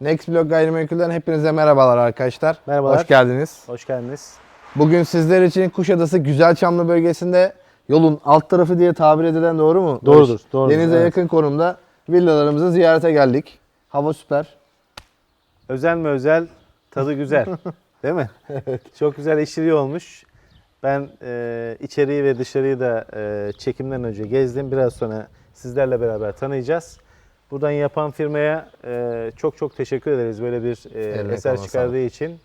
Next Block Gayrimenkul'den hepinize merhabalar arkadaşlar. Merhabalar. Hoş geldiniz. Hoş geldiniz. Bugün sizler için Kuşadası Güzelçamlı bölgesinde yolun alt tarafı diye tabir edilen doğru mu? Doğrudur, doğrudur, Denize evet. yakın konumda villalarımızı ziyarete geldik. Hava süper. Özel mi özel, tadı güzel. Değil mi? Çok güzel işçiliği olmuş. Ben e, içeriği ve dışarıyı da e, çekimden önce gezdim. Biraz sonra sizlerle beraber tanıyacağız. Buradan yapan firmaya e, çok çok teşekkür ederiz böyle bir e, Eline eser çıkardığı için.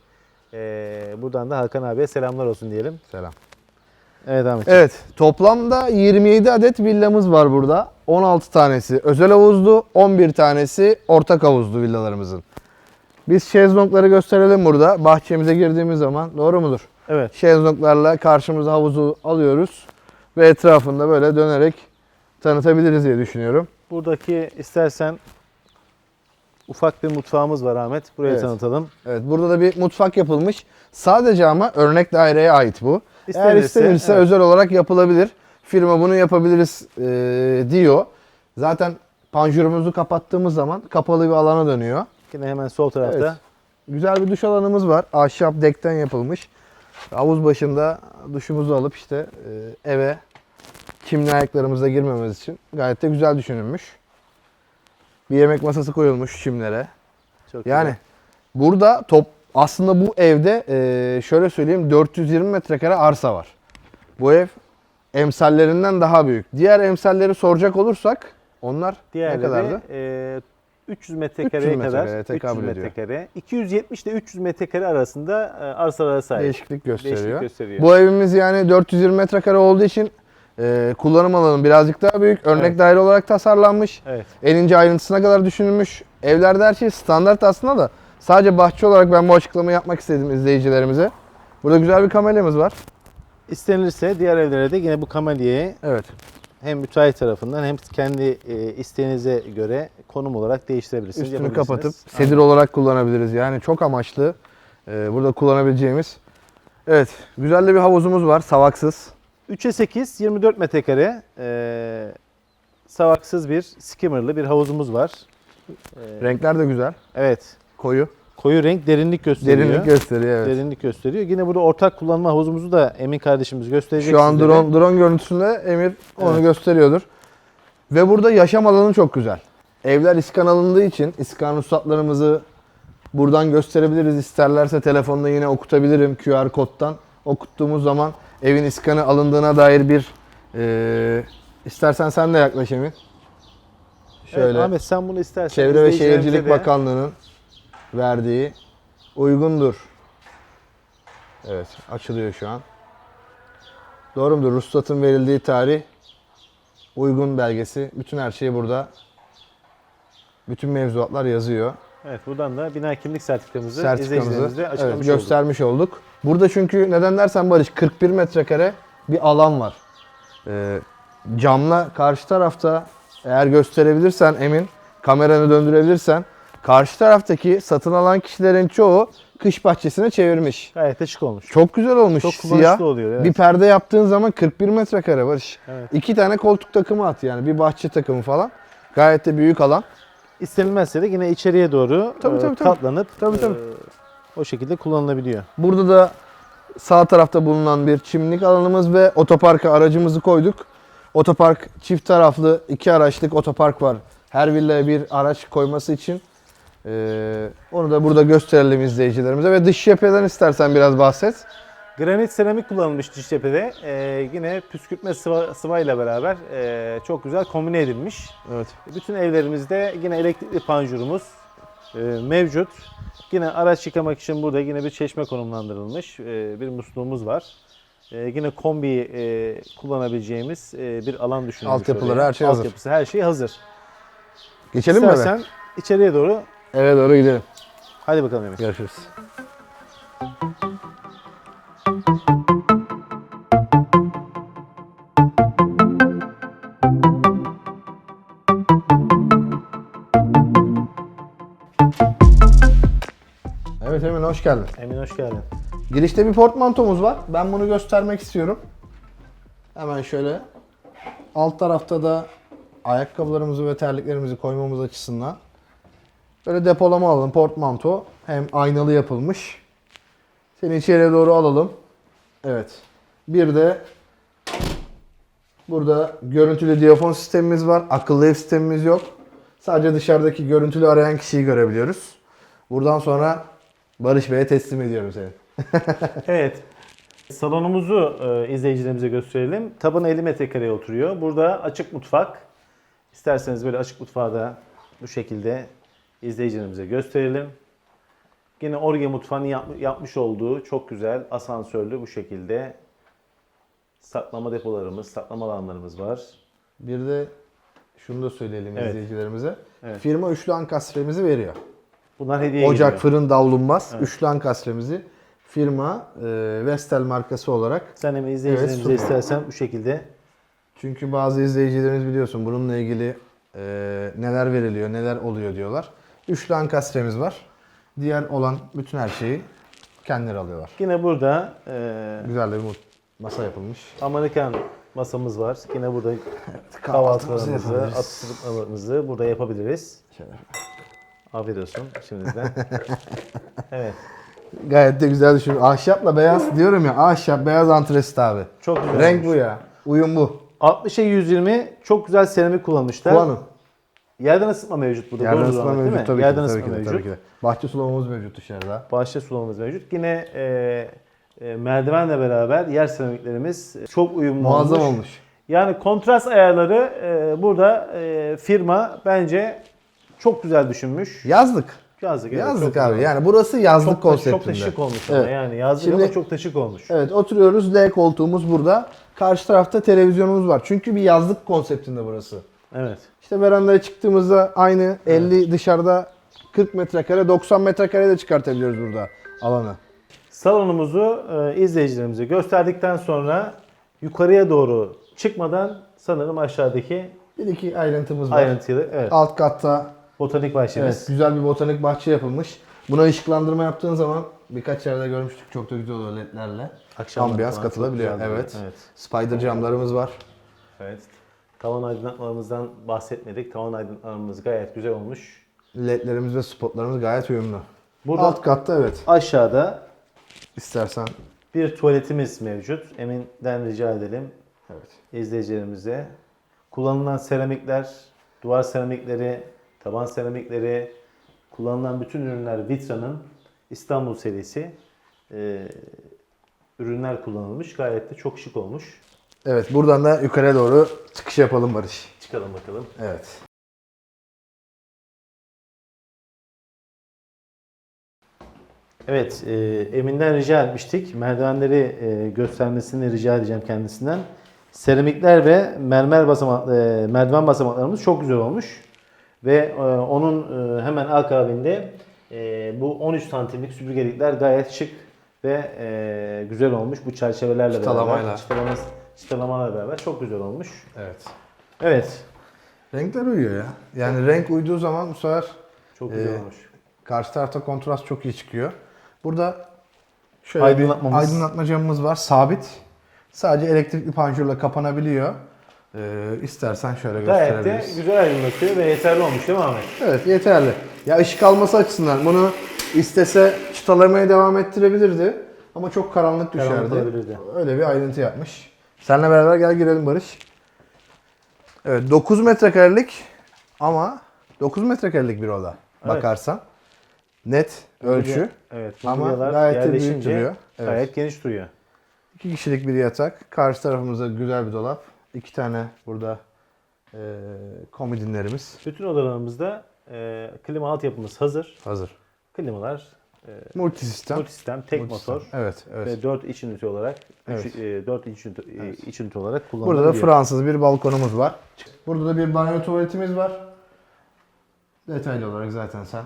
E, buradan da Hakan abiye selamlar olsun diyelim. Selam. Evet Ahmet. Evet, toplamda 27 adet villamız var burada. 16 tanesi özel havuzlu, 11 tanesi ortak havuzlu villalarımızın. Biz şezlongları gösterelim burada. Bahçemize girdiğimiz zaman, doğru mudur? Evet. Şezlonglarla karşımıza havuzu alıyoruz ve etrafında böyle dönerek tanıtabiliriz diye düşünüyorum. Buradaki istersen ufak bir mutfağımız var Ahmet. Buraya Evet. tanıtalım. Evet, burada da bir mutfak yapılmış. Sadece ama örnek daireye ait bu. Eğer İstenirse, istenirse evet. özel olarak yapılabilir. Firma bunu yapabiliriz e, diyor. Zaten panjurumuzu kapattığımız zaman kapalı bir alana dönüyor. Yine hemen sol tarafta. Evet. Güzel bir duş alanımız var. Ahşap dekten yapılmış. Havuz başında duşumuzu alıp işte e, eve kimli ayaklarımızla girmemiz için gayet de güzel düşünülmüş. Bir yemek masası koyulmuş çimlere. Çok Yani güzel. burada top aslında bu evde e, şöyle söyleyeyim 420 metrekare arsa var. Bu ev emsallerinden daha büyük. Diğer emsalleri soracak olursak onlar Diğerleri ne kadardı? e, 300 metrekareye 300 kadar metrekareye 300 tekabül ediyor. metrekare. 270 ile 300 metrekare arasında e, arsalara sahip. Değişiklik gösteriyor. Değişiklik gösteriyor. Bu evimiz yani 420 metrekare olduğu için e, kullanım alanı birazcık daha büyük. Örnek Evet. daire olarak tasarlanmış. Evet. En ince ayrıntısına kadar düşünülmüş. Evlerde her şey standart aslında da sadece bahçe olarak ben bu açıklamayı yapmak istedim izleyicilerimize. Burada güzel bir kamelyamız var. İstenilirse diğer evlere de yine bu kamelyayı Evet. hem müteahhit tarafından hem kendi e, isteğinize göre konum olarak değiştirebilirsiniz. Üstünü kapatıp sedir olarak kullanabiliriz. Yani çok amaçlı e, burada kullanabileceğimiz. Evet. Güzel de bir havuzumuz var. Savaksız. 3'e 8, 24 metrekare e, savaksız bir skimmerlı bir havuzumuz var. E, Renkler de güzel. evet. Koyu. Koyu renk derinlik gösteriyor. Derinlik gösteriyor. Evet. Derinlik gösteriyor. Yine burada ortak kullanma havuzumuzu da Emin kardeşimiz gösterecek Şu an sizlere. drone, drone görüntüsünde Emir onu Evet. gösteriyordur. Ve burada yaşam alanı çok güzel. Evler iskan alındığı için iskan ruhsatlarımızı buradan gösterebiliriz. İsterlerse telefonda yine okutabilirim QR kodtan. Okuttuğumuz zaman evin iskanı alındığına dair bir eee istersen sen de yaklaş Emin. Şöyle Evet, Ahmet sen bunu istersen Çevre ve Şehircilik de- Bakanlığı'nın verdiği uygundur. Evet, açılıyor şu an. Doğru mudur? Ruhsatın verildiği tarih, uygun belgesi, bütün her şey burada. Bütün mevzuatlar yazıyor. Evet buradan da bina kimlik sertifikamızı, Sertifikamızı izleyicilerimize evet, açıklamış olduk. göstermiş olduk. Burada çünkü neden dersen Barış 41 metrekare bir alan var. Ee, camla karşı tarafta eğer gösterebilirsen Emin kameranı döndürebilirsen karşı taraftaki satın alan kişilerin çoğu kış bahçesine çevirmiş. Gayet de şık olmuş. Çok güzel olmuş. Çok Siyah. oluyor. Evet. Bir perde yaptığın zaman 41 metrekare Barış. Evet. İki tane koltuk takımı at yani bir bahçe takımı falan. Gayet de büyük alan. İstenilmezse de yine içeriye doğru Tabii, e, tabii, tabii. katlanıp Tabii, tabii. e, o şekilde kullanılabiliyor. Burada da sağ tarafta bulunan bir çimlik alanımız ve otoparka aracımızı koyduk. Otopark çift taraflı iki araçlık otopark var. Her villaya bir araç koyması için. Ee, onu da burada gösterelim izleyicilerimize. Ve dış cepheden istersen biraz bahset. Granit seramik kullanılmış dış cephede. E, yine püskürtme sıva, sıvayla beraber e, çok güzel kombine edilmiş. Evet. Bütün evlerimizde yine elektrikli panjurumuz mevcut. Yine araç yıkamak için burada yine bir çeşme konumlandırılmış e, bir musluğumuz var. E, yine kombi e, kullanabileceğimiz e, bir alan düşünülmüş. Altyapıları, her şey hazır. Altyapısı, her şey hazır. Geçelim mi eve? İstersen içeriye doğru Eve doğru gidelim. hadi bakalım Emir. Görüşürüz. Hoş geldin. Emin hoş geldin. Girişte bir portmantomuz var. Ben bunu göstermek istiyorum. Hemen şöyle. Alt tarafta da ayakkabılarımızı ve terliklerimizi koymamız açısından Böyle depolama alalım. Portmanto. Hem aynalı yapılmış. Seni içeriye doğru alalım. Evet. Bir de burada görüntülü diyafon sistemimiz var. Akıllı ev sistemimiz yok. Sadece dışarıdaki görüntülü arayan kişiyi görebiliyoruz. Buradan sonra Barış Bey'e teslim ediyorum seni. Evet. Salonumuzu e, izleyicilerimize gösterelim. Tabanı 50 metrekareye oturuyor. Burada açık mutfak. İsterseniz böyle açık mutfağı da bu şekilde izleyicilerimize gösterelim. Yine Orge mutfağının yap- yapmış olduğu çok güzel asansörlü bu şekilde saklama depolarımız, saklama alanlarımız var. Bir de şunu da söyleyelim Evet. izleyicilerimize. Evet. Firma üçlü ankastremizi veriyor. Bunlar hediye Ocak, geliyor. fırın, davlumbaz. Üçlü ankastremizi firma e, Vestel markası olarak. Sen hemen izleyicilerimize süper. istersen bu şekilde Çünkü bazı izleyicilerimiz biliyorsun bununla ilgili e, neler veriliyor, neler oluyor diyorlar. Üçlü ankastremiz var. Diğer olan bütün her şeyi kendileri alıyorlar. yine burada e, Güzel bir masa yapılmış. Amerikan masamız var. Yine burada kahvaltımızı kahvaltılarımızı, atıştırmalarımızı burada yapabiliriz. Şöyle. Afiyet olsun şimdiden. evet. Gayet de güzel düşün. Ahşapla beyaz diyorum ya ahşap beyaz antresit abi. Çok güzel. Renk olmuş. bu ya. Uyum bu. 60'a 120 çok güzel seramik kullanmışlar. Kullanın. Yerden ısıtma mevcut burada. Yerden Doğru ısıtma mevcut değil mi? tabii ki, Yerden de, tabii, ısıtma ki mevcut. tabii ki de. Bahçe sulamamız mevcut dışarıda. Bahçe sulamamız mevcut. Yine e, e, merdivenle beraber yer seramiklerimiz çok uyumlu Muazzam olmuş. olmuş. Yani kontrast ayarları e, burada e, firma bence çok güzel düşünmüş. Yazlık. Yazdık. evet, Yazlık çok abi. güzel. Yani burası yazlık çok konseptinde. çok da şık olmuş ama Evet. yani yazlık Şimdi- ama çok da şık olmuş. Evet oturuyoruz. L koltuğumuz burada. Karşı tarafta televizyonumuz var. Çünkü bir yazlık konseptinde burası. Evet. İşte verandaya çıktığımızda aynı 50 dışarıda 40 metrekare 90 metrekare de çıkartabiliyoruz burada alanı. Salonumuzu e, izleyicilerimize gösterdikten sonra yukarıya doğru çıkmadan sanırım aşağıdaki Bir iki ayrıntımız var. ayrıntılı evet, Alt katta botanik bahçemiz. evet, güzel bir botanik bahçe yapılmış. Buna ışıklandırma yaptığın zaman birkaç yerde görmüştük çok da güzel oluyor ledlerle. Akşamları Ambiyans falan katılabiliyor. çok güzel duruyor. Evet. evet. Spider camlarımız var. Evet. Tavan aydınlatmalarımızdan bahsetmedik. Tavan aydınlatmalarımız gayet güzel olmuş. Ledlerimiz ve spotlarımız gayet uyumlu. Burada Alt katta evet. aşağıda İstersen. bir tuvaletimiz mevcut. Emin'den rica edelim Evet. izleyicilerimize. Kullanılan seramikler, duvar seramikleri, taban seramikleri, kullanılan bütün ürünler Vitra'nın İstanbul serisi e, ürünler kullanılmış. Gayet de çok şık olmuş. Evet buradan da yukarıya doğru çıkış yapalım Barış. Çıkalım bakalım. Evet. Evet, e, Emin'den rica etmiştik. Merdivenleri e, göstermesini rica edeceğim kendisinden. Seramikler ve mermer basamak, e, merdiven basamaklarımız çok güzel olmuş. Ve e, onun e, hemen akabinde e, bu 13 santimlik süpürgelikler gayet şık ve e, güzel olmuş. Bu çerçevelerle Çıtalamayla. beraber, çıtalaması, çıtalamalarla beraber çok güzel olmuş. Evet. Evet, Renkler uyuyor ya. Yani renk uyduğu zaman bu sefer çok güzel Ee, olmuş. karşı tarafta kontrast çok iyi çıkıyor. Burada şöyle Aydınlatmamız. aydınlatma camımız var. Sabit. Sadece elektrikli panjurla kapanabiliyor. Ee, istersen şöyle Gayet de gösterebiliriz. güzel aydınlatıyor ve yeterli olmuş değil mi Ahmet? Evet yeterli. Ya ışık alması açısından bunu istese çıtalamaya devam ettirebilirdi. Ama çok karanlık düşerdi. Karanlık olabilirdi. Öyle bir ayrıntı yapmış. Seninle beraber gel girelim Barış. Evet 9 metrekarelik ama 9 metrekarelik bir oda Evet. bakarsan. Net ölçü. Evet, Ama mobilyalar gayet de büyük duruyor. Evet. Gayet geniş duruyor. İki kişilik bir yatak. Karşı tarafımızda güzel bir dolap. İki tane burada e, komodinlerimiz Bütün odalarımızda e, klima altyapımız hazır. hazır. Klimalar, Multisistem. multisistem, tek Multisistem. motor Evet, evet. ve 4 iç ünite olarak, Evet. 4 iç ünite, e, iç ünite olarak Burada kullanılabiliyor. da Fransız bir balkonumuz var. Burada da bir banyo tuvaletimiz var. Detaylı olarak zaten sen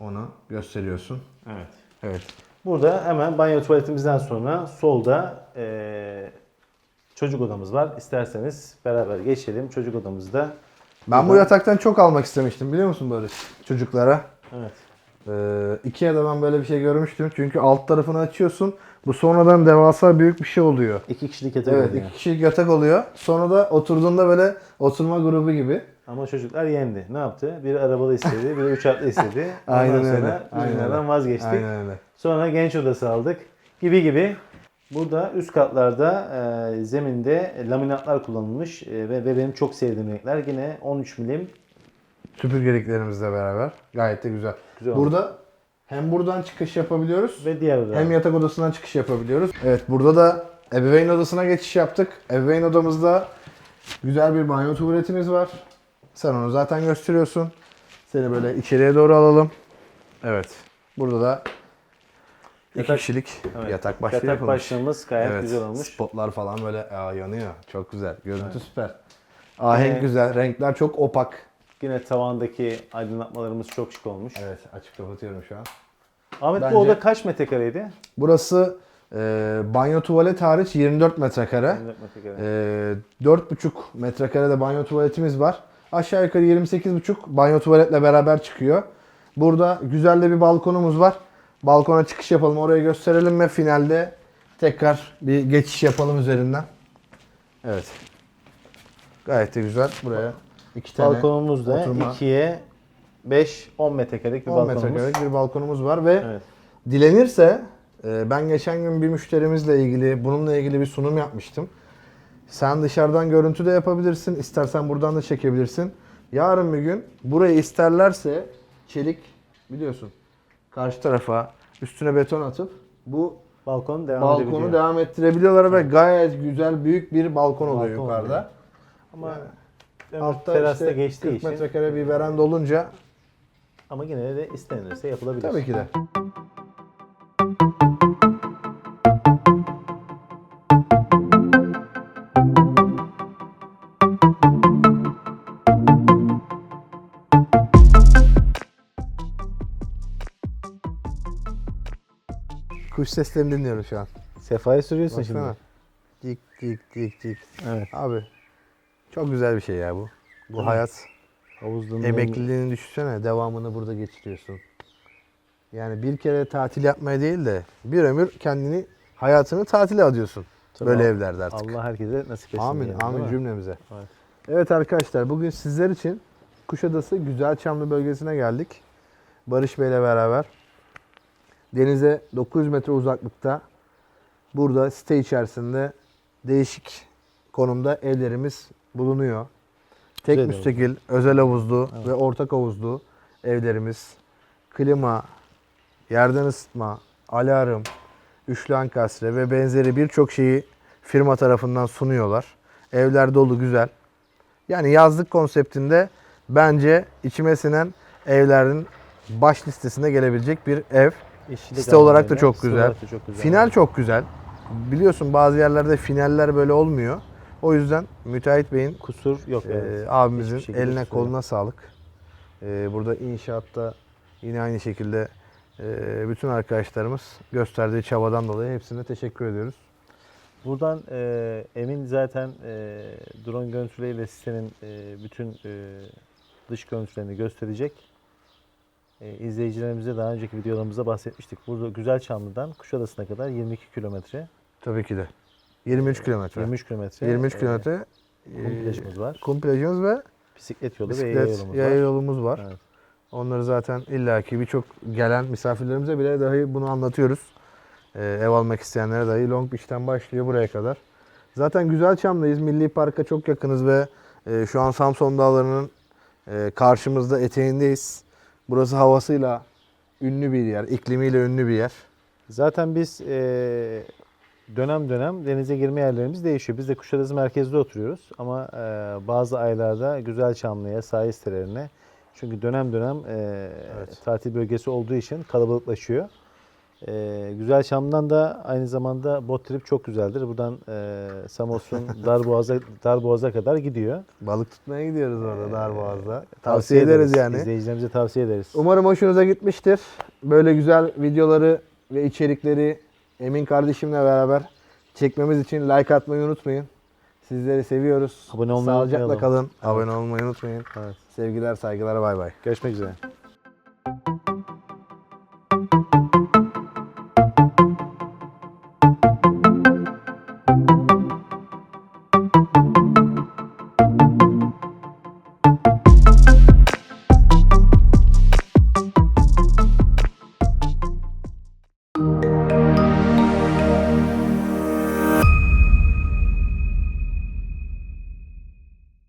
onu gösteriyorsun. Evet. Evet. Burada hemen banyo tuvaletimizden sonra solda e, çocuk odamız var. İsterseniz beraber geçelim. Çocuk odamızda. Ben bu yataktan çok almak istemiştim biliyor musun Barış? Çocuklara. Evet. Ee, Ikea'da ben böyle bir şey görmüştüm. Çünkü alt tarafını açıyorsun. Bu sonradan devasa büyük bir şey oluyor. İki kişilik yatak Evet, oluyor. iki kişilik yatak oluyor. Sonra da oturduğunda böyle oturma grubu gibi. Ama çocuklar yendi. Ne yaptı? Biri arabalı istedi, biri uçaklı istedi. Ondan Aynen öyle. sonra Aynen ürünlerden öyle. vazgeçtik. Aynen öyle. Sonra genç odası aldık. Gibi gibi. Burada üst katlarda e, zeminde laminatlar kullanılmış e, ve, ve benim çok sevdiğim renkler. Yine 13 milim Süpürgeliklerimizle beraber gayet de güzel. Güzel olmuş. burada hem buradan çıkış yapabiliyoruz ve diğer odalar. hem yatak odasından çıkış yapabiliyoruz. Evet burada da ebeveyn odasına geçiş yaptık. Ebeveyn odamızda güzel bir banyo tuvaletimiz var. Sen onu zaten gösteriyorsun. Seni böyle içeriye doğru alalım. Evet. Burada da iki Yatak- kişilik Evet. yatak başlığı Yatak yapılmış. başlığımız gayet evet. güzel olmuş. Spotlar falan böyle aa, yanıyor. Çok güzel. Görüntü süper. Ahenk Evet. güzel. Renkler çok opak. Yine tavandaki aydınlatmalarımız çok şık olmuş. Evet açık kapatıyorum şu an. Ahmet Bence- bu oda kaç metrekareydi? Burası e, banyo tuvalet hariç 24 metrekare. 24 metrekare. E, 4,5 metrekare de banyo tuvaletimiz var. Aşağı yukarı 28,5 banyo tuvaletle beraber çıkıyor. Burada güzel de bir balkonumuz var. Balkona çıkış yapalım, orayı gösterelim ve finalde tekrar bir geçiş yapalım üzerinden. Evet. Gayet de güzel. Buraya iki tane Balkonumuz da oturma. 2'ye 5 10 metrekarelik bir 10 balkonumuz. metrekarelik bir balkonumuz var ve Evet. Dilenirse e, ben geçen gün bir müşterimizle ilgili bununla ilgili bir sunum yapmıştım. Sen dışarıdan görüntü de yapabilirsin. istersen buradan da çekebilirsin. Yarın bir gün burayı isterlerse çelik biliyorsun karşı tarafa üstüne beton atıp bu Balkon devam balkonu devam ettirebiliyorlar ve gayet güzel büyük bir balkon oluyor Balkon yukarıda. oluyor. Ama öbür Altta terasta işte geçtiği 40 için metrekare bir veranda olunca ama yine de istenirse yapılabilir. tabii ki de. Kuş seslerini dinliyoruz şu an. Sefa'yı sürüyorsun Baksana. şimdi. Dik dik dik dik. Evet. Abi çok güzel bir şey ya bu. Bu Değil hayat. Havuzluğun Emekliliğini düşünsene. Devamını burada geçiriyorsun. Yani bir kere tatil yapmaya değil de bir ömür kendini hayatını tatile adıyorsun. Tabii Böyle Allah- evlerde artık. Allah herkese nasip etsin. Amin, değil amin mi? cümlemize. Evet. Evet arkadaşlar bugün sizler için Kuşadası Güzelçamlı bölgesine geldik. Barış Bey'le beraber. Denize 900 metre uzaklıkta burada site içerisinde değişik konumda evlerimiz bulunuyor. Tek Güzel müstakil, özel havuzlu Evet. ve ortak havuzlu evlerimiz. Klima, yerden ısıtma, alarm, üçlü ankastre ve benzeri birçok şeyi firma tarafından sunuyorlar. Evler dolu güzel. Yani yazlık konseptinde bence içime sinen evlerin baş listesine gelebilecek bir ev. İşçilik Site olarak da çok güzel. olarak da çok güzel. Final çok güzel. Biliyorsun bazı yerlerde finaller böyle olmuyor. O yüzden Müteahhit Bey'in kusur yok. ee, evet. abimizin Hiçbir şekilde eline kusur yok. koluna sağlık. Ee, burada inşaatta yine aynı şekilde e, bütün arkadaşlarımız gösterdiği çabadan dolayı hepsine teşekkür ediyoruz. Buradan e, Emin zaten e, drone görüntüleriyle sitenin e, bütün e, dış görüntülerini gösterecek. E, izleyicilerimize daha önceki videolarımızda bahsetmiştik. Burada Güzelçamlı'dan Kuşadası'na kadar 22 kilometre, Tabii ki de. 23 kilometre. 23 kilometre 23 e, kilometre kum plajımız var. kum plajımız ve Bisiklet yolu ve yaya bisiklet yolumuz yaya var. yolumuz var. Evet. Onları zaten illaki birçok gelen misafirlerimize bile dahi bunu anlatıyoruz. Ee, ev almak isteyenlere dahi Long Beach'ten başlıyor buraya kadar. Zaten Güzelçam'dayız. Milli Park'a çok yakınız ve e, şu an Samson Dağları'nın e, karşımızda eteğindeyiz. Burası havasıyla ünlü bir yer, iklimiyle ünlü bir yer. Zaten biz e, dönem dönem denize girme yerlerimiz değişiyor. Biz de Kuşadası merkezde oturuyoruz ama e, bazı aylarda Güzelçamlı'ya, sahil sitelerine çünkü dönem dönem e, Evet. tatil bölgesi olduğu için kalabalıklaşıyor. E, Güzelçam'dan da aynı zamanda bot trip çok güzeldir. Buradan e, Samos'un Darboğaz'a Darboğaz'a kadar gidiyor. Balık tutmaya gidiyoruz orada Ee, Darboğaz'da. Tavsiye ederiz yani. İzleyicilerimize tavsiye ederiz. Umarım hoşunuza gitmiştir. Böyle güzel videoları ve içerikleri Emin kardeşimle beraber çekmemiz için like atmayı unutmayın. Sizleri seviyoruz. Abone olmayı Sağlıcakla unutmayalım. kalın. Abone olmayı unutmayın. Evet. Sevgiler, saygılar, bay bay. Görüşmek üzere.